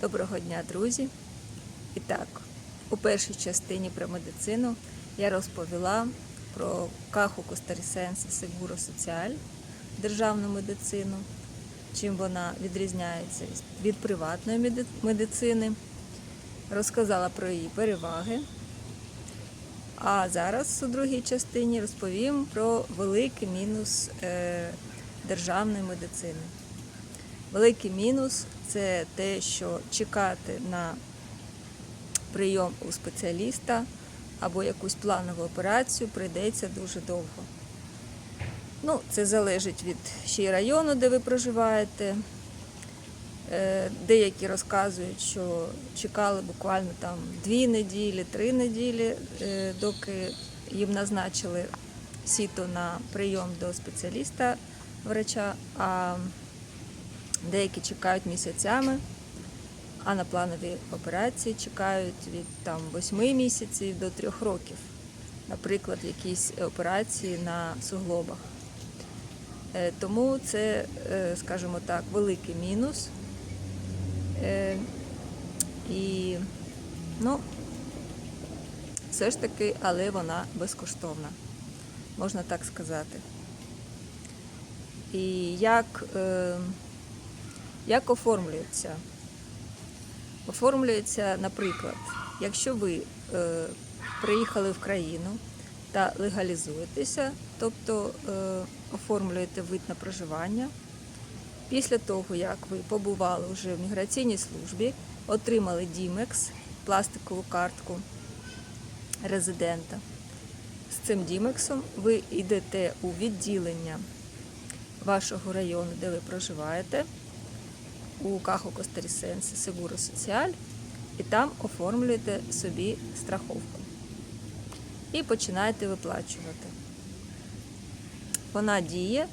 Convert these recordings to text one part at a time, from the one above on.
Доброго дня, друзі! І так, у першій частині про медицину я розповіла про каху Костарісенсе Сегуро Соціаль, державну медицину, чим вона відрізняється від приватної медицини, розказала про її переваги. А зараз у другій частині розповім про великий мінус е, державної медицини. Великий мінус це те, що чекати на прийом у спеціаліста або якусь планову операцію прийдеться дуже довго. Ну, це залежить від ще й району, де ви проживаєте. Е, Деякі розказують, що чекали буквально там дві неділі, три неділі, е, доки їм назначили сіто на прийом до спеціаліста врача. А Деякі чекають місяцями, а на планові операції чекають від там 8 місяців до 3 років. Наприклад, якісь операції на суглобах. Е, Тому це, е, скажімо так, великий мінус. Е, І, ну, все ж таки, але вона безкоштовна, можна так сказати. І як, як оформлюється? Оформлюється, наприклад, якщо ви е, приїхали в країну та легалізуєтеся, тобто е, оформлюєте вид на проживання. Після того, як ви побували вже в міграційній службі, отримали Дімекс, пластикову картку резидента. З цим Дімексом ви йдете у відділення вашого району, де ви проживаєте, у Кахо Костарісенсе Сегуро Соціаль, і там оформлюєте собі страховку. І починаєте виплачувати. Вона діє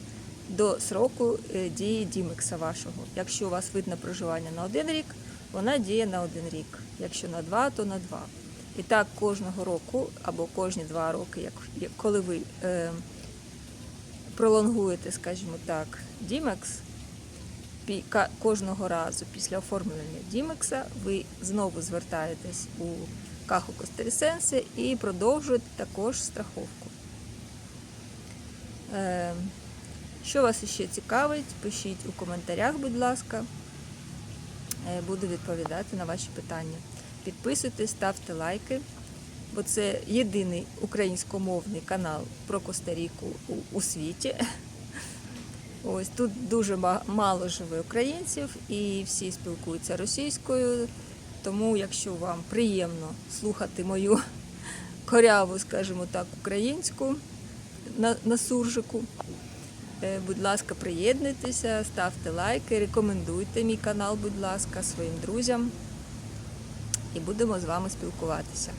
до сроку е, дії Дімекса вашого. Якщо у вас вид на проживання на один рік, вона діє на один рік. Якщо на два, то на два. І так кожного року або кожні два роки, як, коли ви е, пролонгуєте, скажімо так, Дімекс, кожного разу після оформлення Дімекса ви знову звертаєтесь у Каху Костарісенсе і продовжуєте також страховку. Е, Що вас ще цікавить, пишіть у коментарях, будь ласка. Е, Буду відповідати на ваші питання. Підписуйтесь, ставте лайки, бо це єдиний українськомовний канал про Коста-Ріку у світі. Ось тут дуже мало живе українців і всі спілкуються російською. Тому, якщо вам приємно слухати мою коряву, скажімо так, українську на, на суржику, е, будь ласка, приєднуйтеся, ставте лайки, рекомендуйте мій канал, будь ласка, своїм друзям. І будемо з вами спілкуватися.